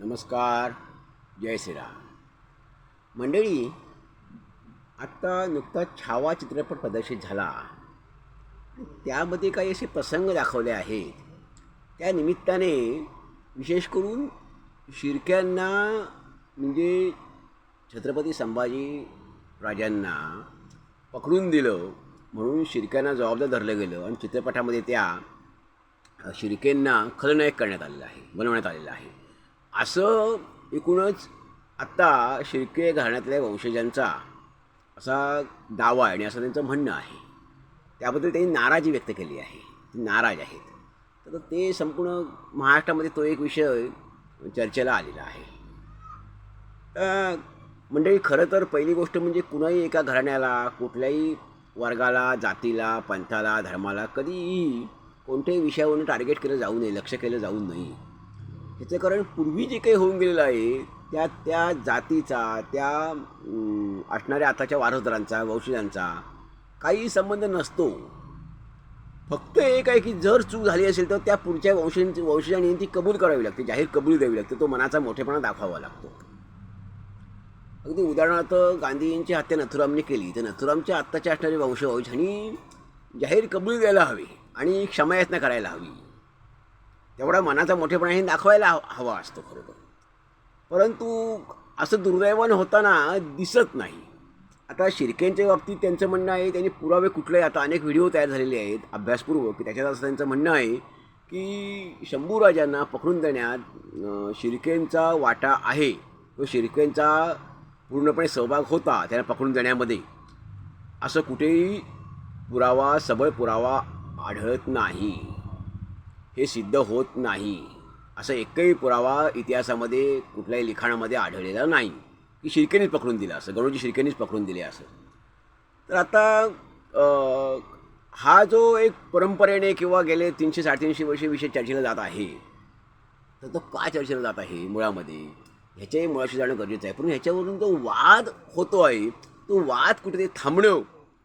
नमस्कार जय श्रीराम. मंडळी आत्ता नुकताच छावा चित्रपट प्रदर्शित झाला. त्यामध्ये काही असे प्रसंग दाखवले आहेत. त्या निमित्ताने विशेष करून शिर्क्यांना म्हणजे छत्रपती संभाजी राजांना पकडून दिलं म्हणून शिर्क्यांना जबाबदार धरलं गेलं आणि चित्रपटामध्ये त्या शिर्केंना खलनायक करण्यात आलेलं आहे बनवण्यात आलेलं आहे. असं एकूणच आत्ता शिर्के घराण्यातल्या वंशजांचा असा दावा आहे आणि असं त्यांचं म्हणणं आहे. त्याबद्दल त्यांनी नाराजी व्यक्त केली आहे. ते नाराज आहेत. तर ते संपूर्ण महाराष्ट्रामध्ये तो एक विषय चर्चेला आलेला आहे. तर मंडळी खरं तर पहिली गोष्ट म्हणजे कुणाही एका घराण्याला कुठल्याही वर्गाला जातीला पंथाला धर्माला कधीही कोणत्याही विषयावरून टार्गेट केलं जाऊ नये लक्ष केलं जाऊ नये. ह्याचं कारण पूर्वी जे काही होऊन गेलेलं आहे त्या त्या जातीचा त्या असणाऱ्या आताच्या वारसदारांचा वंशजांचा काही संबंध नसतो. फक्त एक आहे की जर चूक झाली असेल तर त्या पुढच्या वंशांची वंशजांनी ती कबूल करावी लागते. जाहीर कबूल द्यावी लागते. तो मनाचा मोठेपणा दाखवावा लागतो. अगदी उदाहरणार्थ गांधीजींची हत्या नथुरामने केली. तर नथुरामच्या आत्ताच्या असणारे वंशवंश ह्यांनी जाहीर कबूल द्यायला हवी आणि क्षमायाचना करायला हवी. तेवढा मनाचा मोठेपणा हे दाखवायला हवा असतो खरोखर. परंतु असं दुर्दैवान होताना दिसत नाही. आता शिर्केंच्या बाबतीत त्यांचं म्हणणं आहे त्यांनी पुरावे कुठले आता अनेक व्हिडिओ तयार झालेले आहेत अभ्यासपूर्वक की त्याच्यात असं त्यांचं म्हणणं आहे की शंभूराजांना पकडून देण्यात शिर्केंचा वाटा आहे. तो शिर्केंचा पूर्णपणे सहभाग होता त्यांना पकडून देण्यामध्ये. असं कुठेही पुरावा सबळ पुरावा आढळत नाही. हे सिद्ध होत नाही. असं एकही पुरावा इतिहासामध्ये कुठल्याही लिखाणामध्ये आढळलेला नाही. की शिर्केनीच पकडून दिलं असं गणोजी शिर्केनीच पकडून दिले असं. तर आता हा जो एक परंपरेने किंवा गेले तीनशे साडेतीनशे वर्षे विषय चर्चेला जात आहे तर तो का चर्चेला जात आहे मुळामध्ये? ह्याच्याही मुळाशी जाणं गरजेचं आहे. पण ह्याच्यावरून जो वाद होतो आहे तो वाद कुठेतरी थांबणं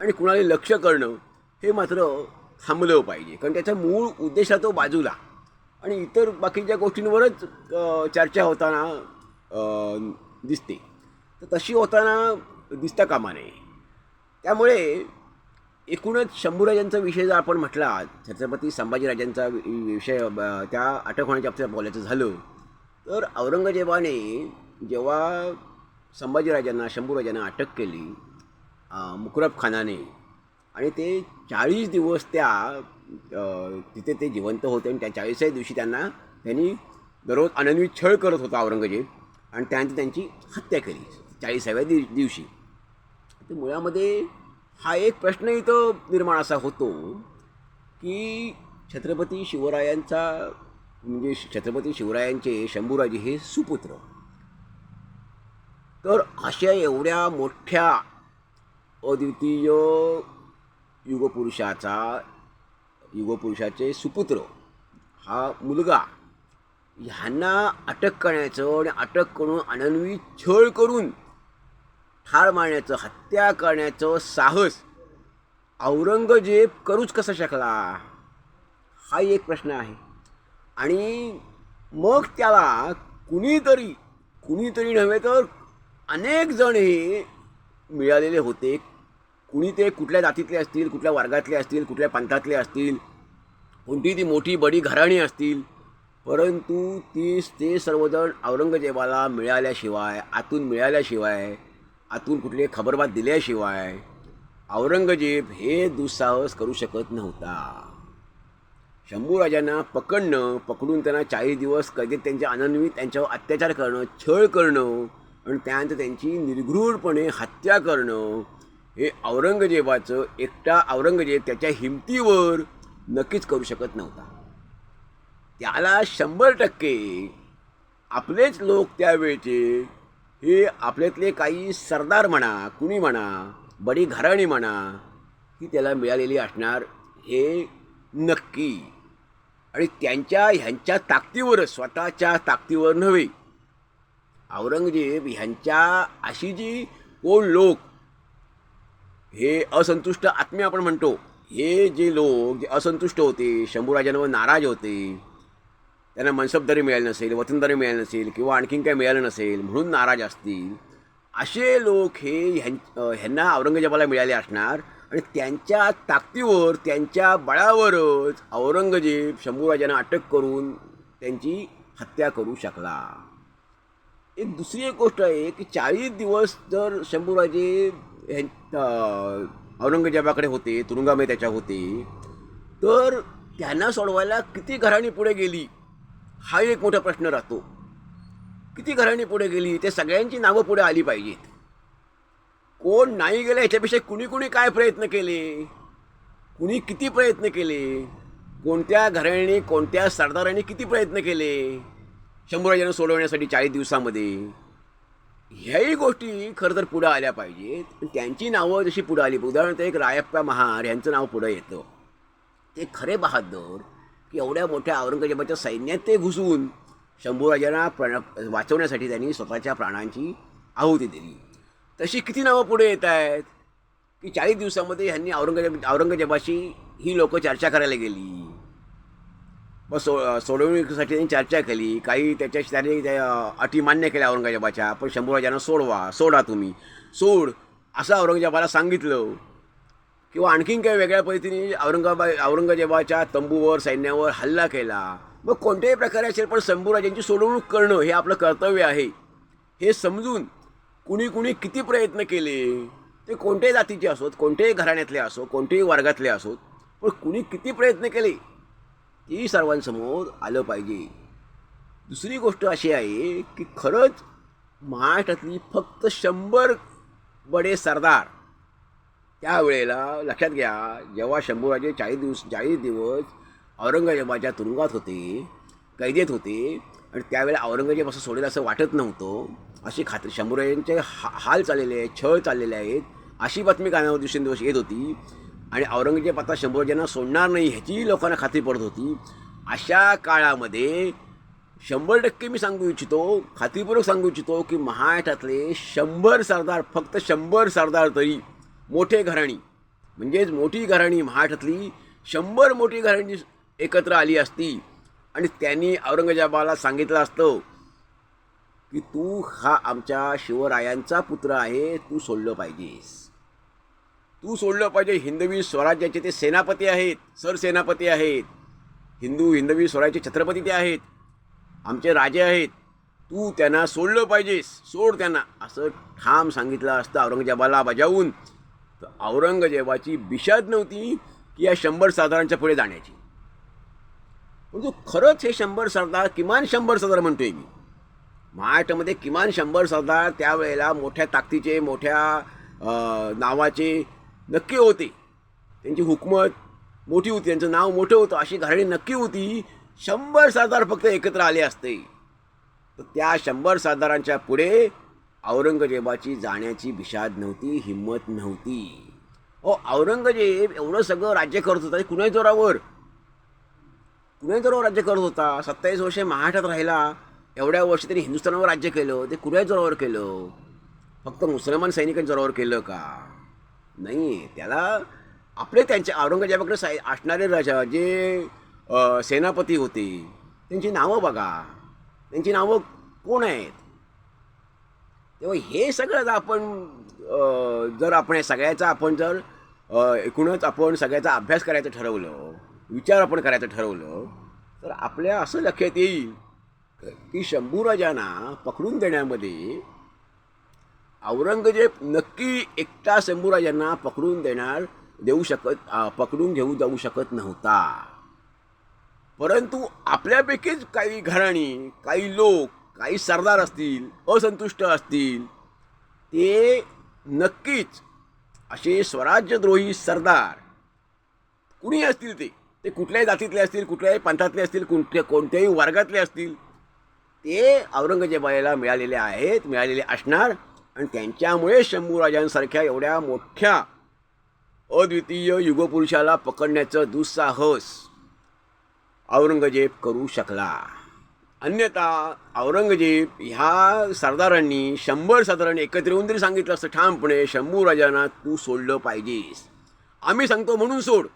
आणि कुणाला लक्ष करणं हे मात्र थांबलं पाहिजे. कारण त्याचा मूळ उद्देश तो बाजूला. आणि इतर बाकीच्या गोष्टींवरच चर्चा होताना दिसते. तर तशी होताना दिसता कामा नये. त्यामुळे एकूणच शंभूराजांचा विषय जर आपण म्हटला छत्रपती संभाजीराजांचा वि- विषय त्या अटक होण्याच्या बाबतीत बोलायचं झालं तर औरंगजेबाने जेव्हा संभाजीराजांना शंभूराजांना अटक केली अ, मुकरब खानाने आणि ते चाळीस दिवस त्या तिथे ते जिवंत होते आणि त्या चाळीसाव्या दिवशी त्यांना त्यांनी दररोज अनन्वित छळ करत होता औरंगजेब आणि त्यानंतर त्यांची हत्या केली चाळीसाव्या दि दिवशी. तर मुळामध्ये हा एक प्रश्न इथं निर्माण असा होतो की छत्रपती शिवरायांचा म्हणजे छत्रपती शिवरायांचे शंभूराजे हे सुपुत्र. तर अशा एवढ्या मोठ्या अद्वितीय युगपुरुषाचा युगपुरुषाचे सुपुत्र हा मुलगा ह्यांना अटक करण्याचं आणि अटक करून अनन्वित छळ करून ठार मारण्याचं हत्या करण्याचं साहस औरंगजेब करूच कसा शकला? हा एक प्रश्न आहे. आणि मग त्याला कुणीतरी कुणीतरी नव्हे तर अनेक जण हे मिळालेले होते. कुणी ते कुठल्या जातीतले असतील कुठल्या वर्गातले असतील कुठल्या पंथातले असतील कोणती ती मोठी बडी घराणी असतील परंतु तीच ते सर्वजण औरंगजेबाला मिळाल्याशिवाय आतून मिळाल्याशिवाय आतून कुठली खबरबात दिल्याशिवाय औरंगजेब हे दुस्साहस करू शकत नव्हता. शंभूराजांना पकडणं पकडून त्यांना चाळीस दिवस कैदेत त्यांच्या अनन्वित त्यांच्यावर अत्याचार करणं छळ करणं आणि त्यानंतर त्यांची निर्घृणपणे हत्या करणं हे औरंगजेबाचं एकटा औरंगजेब त्याच्या हिमतीवर नक्कीच करू शकत नव्हता. त्याला शंभर टक्के आपलेच लोक त्यावेळचे हे आपल्यातले काही सरदार म्हणा कुणी म्हणा बडी घराणी म्हणा ही त्याला मिळालेली असणार हे नक्की. आणि त्यांच्या ह्यांच्या ताकदीवरच स्वतःच्या ताकदीवर नव्हे. औरंगजेब ह्यांच्या अशी जी कोण लोक हे असंतुष्ट आत्मे आपण म्हणतो. हे जे लोक जे असंतुष्ट होते शंभूराजांवर नाराज होते त्यांना मनसबदारी मिळाली नसेल वतनदारी मिळाली नसेल किंवा आणखीन काही मिळालं नसेल म्हणून नाराज असतील असे लोक हे ह्यां ह्यांना औरंगजेबाला मिळाले असणार आणि त्यांच्या ताकदीवर त्यांच्या बळावरच औरंगजेब शंभूराजांना अटक करून त्यांची हत्या करू शकला. एक दुसरी एक गोष्ट आहे की चाळीस दिवस जर शंभूराजे औरंगजेबाकडे होते तुरुंगामध्ये त्याच्या होते. तर त्यांना सोडवायला किती घराणी पुढे गेली हा एक मोठा प्रश्न राहतो. किती घराणी पुढे गेली ते सगळ्यांची नावं पुढे आली पाहिजेत. कोण नाही गेलं याच्यापेक्षा कुणी कुणी काय प्रयत्न केले? कुणी किती प्रयत्न केले? कोणत्या घराण्याने कोणत्या सरदाराने किती प्रयत्न केले? शंभूराजांना सोडवण्यासाठी चाळीस दिवसामध्ये. ह्याही गोष्टी खरं तर पुढं आल्या पाहिजेत. पण त्यांची नावं जशी पुढं आली उदाहरणार्थ एक रायप्पा महार यांचं नाव पुढं येतं. ते खरे बहादूर की एवढ्या मोठ्या औरंगजेबाच्या सैन्यात ते घुसून शंभूराजांना प्रण वाचवण्यासाठी त्यांनी स्वतःच्या प्राणांची आहुती दिली. तशी किती नावं पुढे येत आहेत? की चाळीस दिवसामध्ये ह्यांनी औरंगजेब औरंगजेबाशी ही लोकं चर्चा करायला गेली. मग सो सोडवणुकीसाठी त्यांनी चर्चा केली. काही त्याच्याशी त्यांनी त्या अटी मान्य केल्या औरंगजेबाच्या. पण शंभूराजांना सोडवा सोडा तुम्ही. सोड असं औरंगजेबाला सांगितलं. किंवा आणखीन काही वेगळ्या पद्धतीने औरंगाबा औरंगजेबाच्या तंबूवर सैन्यावर हल्ला केला. मग कोणत्याही प्रकारे असेल पण शंभूराजांची सोडवणूक करणं हे आपलं कर्तव्य आहे. हे समजून कुणी कुणी किती प्रयत्न केले? ते कोणत्याही जातीचे असोत कोणत्याही घराण्यातले असो कोणत्याही वर्गातले असोत पण कुणी किती प्रयत्न केले? ती सर्वांसमोर आलं पाहिजे. दुसरी गोष्ट अशी आहे की खरंच महाराष्ट्रातली फक्त शंभर बडे सरदार त्यावेळेला लक्षात घ्या जेव्हा शंभूराजे चाळीस दिवस चाळीस दिवस औरंगजेबाच्या तुरुंगात होते कैदेत होते आणि त्यावेळेला औरंगजेब असं सोडेल असं वाटत नव्हतं अशी खात्री शंभूराजांचे हा हाल चाललेले आहेत छळ चाललेले आहेत अशी बातमी कानावर दिवसेंदिवस येत होती आणि औरंगजेब आता शंभूराजांना सोडणार नाही ह्याचीही लोकांना खात्री पडत होती. अशा काळामध्ये शंभर टक्के मी सांगू इच्छितो खात्रीपूर्वक सांगू इच्छितो की महाराष्ट्रातले शंभर सरदार फक्त शंभर सरदार तरी मोठे घराणी म्हणजेच मोठी घराणी महाराष्ट्रातली शंभर मोठी घराणी एकत्र आली असती. आणि त्यांनी औरंगजेबाला सांगितलं असतं की तू हा आमच्या शिवरायांचा पुत्र आहे तू सोडलं पाहिजेस. तू सोडलं पाहिजे हिंदवी स्वराज्याचे ते सेनापती आहेत सरसेनापती आहेत. हिंदू हिंदवी स्वराज्याचे छत्रपती ते आहेत. आमचे राजे आहेत. तू त्यांना सोडलं पाहिजेस सोड त्यांना. असं ठाम सांगितलं असतं औरंगजेबाला बजावून. तर औरंगजेबाची बिशाद नव्हती की या शंभर सरदारांच्या पुढे जाण्याची. परंतु खरंच हे शंभर सरदार किमान शंभर सरदार म्हणतोय मी. महाराष्ट्रामध्ये किमान शंभर सरदार त्यावेळेला मोठ्या ताकदीचे मोठ्या नावाचे नक्की होते. त्यांची हुकमत मोठी होती त्यांचं नाव मोठं होतं अशी घराणी नक्की होती. शंभर सरदार फक्त एकत्र आले असते. तर त्या शंभर सरदारांच्या पुढे औरंगजेबाची जाण्याची विषाद नव्हती हिंमत नव्हती. हो औरंगजेब एवढं सगळं राज्य करत होता. ते जोरावर? कुणाही जोरावर राज्य करत होता? सत्तावीस वर्षे महाराष्ट्रात राहिला. एवढ्या वर्ष त्यांनी हिंदुस्थानावर राज्य केलं. ते कुणाही जोरावर केलं? फक्त मुसलमान सैनिकांच्या जोरावर केलं का? नाही त्याला आपले त्यांच्या औरंगजेबाकडे साय असणारे राजा जे सेनापती होते त्यांची नावं बघा. त्यांची नावं कोण आहेत? तेव्हा हे सगळं आपण जर आपण सगळ्याचा आपण जर एकूणच आपण सगळ्याचा अभ्यास करायचं ठरवलं विचार आपण करायचं ठरवलं तर आपल्या असं लक्षात येईल की शंभूराजांना पकडून देण्यामध्ये औरंगजेब नक्की एकटा शंभूराजांना पकडून देणार देऊ शकत पकडून घेऊ जाऊ शकत नव्हता. परंतु आपल्यापैकीच काही घराणी काही लोक काही सरदार असतील असंतुष्ट असतील ते नक्कीच असे स्वराज्यद्रोही सरदार कुणी असतील ते? ते कुठल्याही जातीतले असतील कुठल्याही पंथातले असतील कुठल्या कोणत्याही वर्गातले असतील ते औरंगजेबाला मिळालेले आहेत मिळालेले असणार. आणि त्यांच्यामुळे शंभूराजांसारख्या एवढ्या मोठ्या अद्वितीय युगपुरुषाला पकडण्याचं दुस्साहस औरंगजेब करू शकला. अन्यथा औरंगजेब ह्या सरदारांनी शंभर सरदारांनी एकत्र येऊन तरी सांगितलं असतं ठामपणे शंभूराजांना तू सोडलं पाहिजेस. आम्ही सांगतो म्हणून सोड.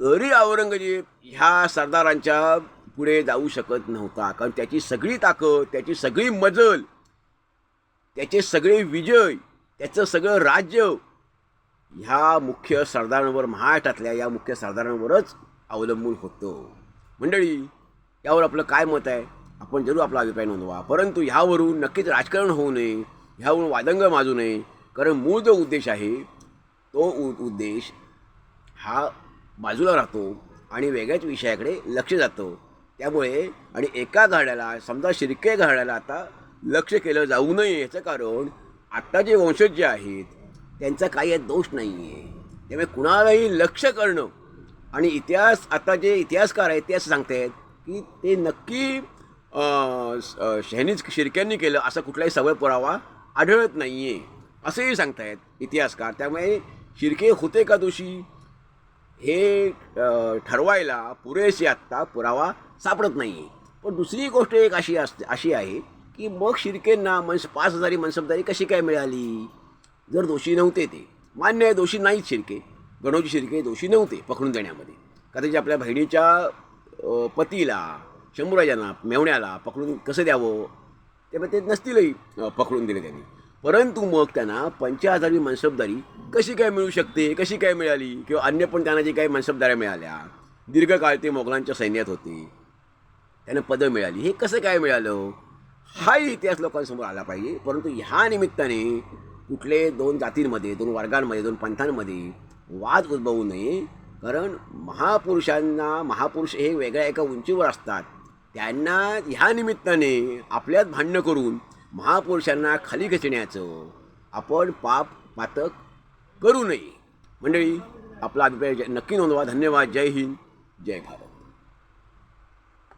तरी औरंगजेब ह्या सरदारांच्या पुढे जाऊ शकत नव्हता कारण त्याची सगळी ताकद त्याची सगळी मजल त्याचे सगळे विजय त्याचं सगळं राज्य ह्या मुख्य सरदारांवर महाराष्ट्रातल्या या मुख्य सरदारांवरच अवलंबून होतं. मंडळी यावर आपलं काय मत आहे? आपण जरूर आपला अभिप्राय नोंदवा. परंतु ह्यावरून नक्कीच राजकारण होऊ नये ह्यावरून वादंग माजू नये. कारण मूळ जो उद्देश आहे तो उ उद्देश हा बाजूला राहतो आणि वेगळ्याच विषयाकडे लक्ष जातं. त्यामुळे आणि एका घाड्याला समजा शिरके घाड्याला आता लक्ष केलं जाऊ नये याचं कारण आत्ता जे वंशज जे आहेत त्यांचा काही यात दोष नाही आहे त्यामुळे कुणालाही लक्ष करणं आणि इतिहास आता जे इतिहासकार आहेत ते असं सांगतायत की ते नक्की शहनीज शिर्क्यांनी केलं असा कुठलाही सवय पुरावा आढळत नाही आहे असंही सांगतायत इतिहासकार. त्यामुळे शिर्के होते का दोषी? हे ठरवायला पुरेसे आत्ता पुरावा सापडत नाही आहे पण दुसरी गोष्ट एक अशी असते अशी आहे की मग शिर्केंना मनस पाच हजारी मनसबदारी कशी काय मिळाली? जर दोषी नव्हते ते. मान्य आहे दोषी नाहीत शिर्के. गणोजी शिर्के दोषी नव्हते पकडून देण्यामध्ये. कदाचित आपल्या बहिणीच्या पतीला शंभूराजांना मेवण्याला पकडून कसं द्यावं? त्यामुळे ते नसतीलही पकडून दिले त्यांनी. परंतु मग त्यांना पंचहजारी मनसबदारी कशी काय मिळू शकते? कशी काय मिळाली? किंवा अन्य पण त्यांना जे काही मनसबदाऱ्या मिळाल्या दीर्घकाळ ते मोगलांच्या सैन्यात होते. त्यांना पदं मिळाली. हे कसं काय मिळालं? हाही इतिहास लोकांसमोर आला पाहिजे. परंतु ह्या निमित्ताने कुठले दोन जातींमध्ये दोन वर्गांमध्ये दोन पंथांमध्ये वाद उद्भवू नये. कारण महापुरुषांना महापुरुष हे वेगळ्या एका उंचीवर असतात. त्यांना ह्या निमित्ताने आपल्यात भांडणं करून महापुरुषांना खाली खेचण्याचं आपण पाप पातक करू नये. मंडळी आपला अभिप्राय नक्की नोंदवा. धन्यवाद. जय हिंद. जय भारत.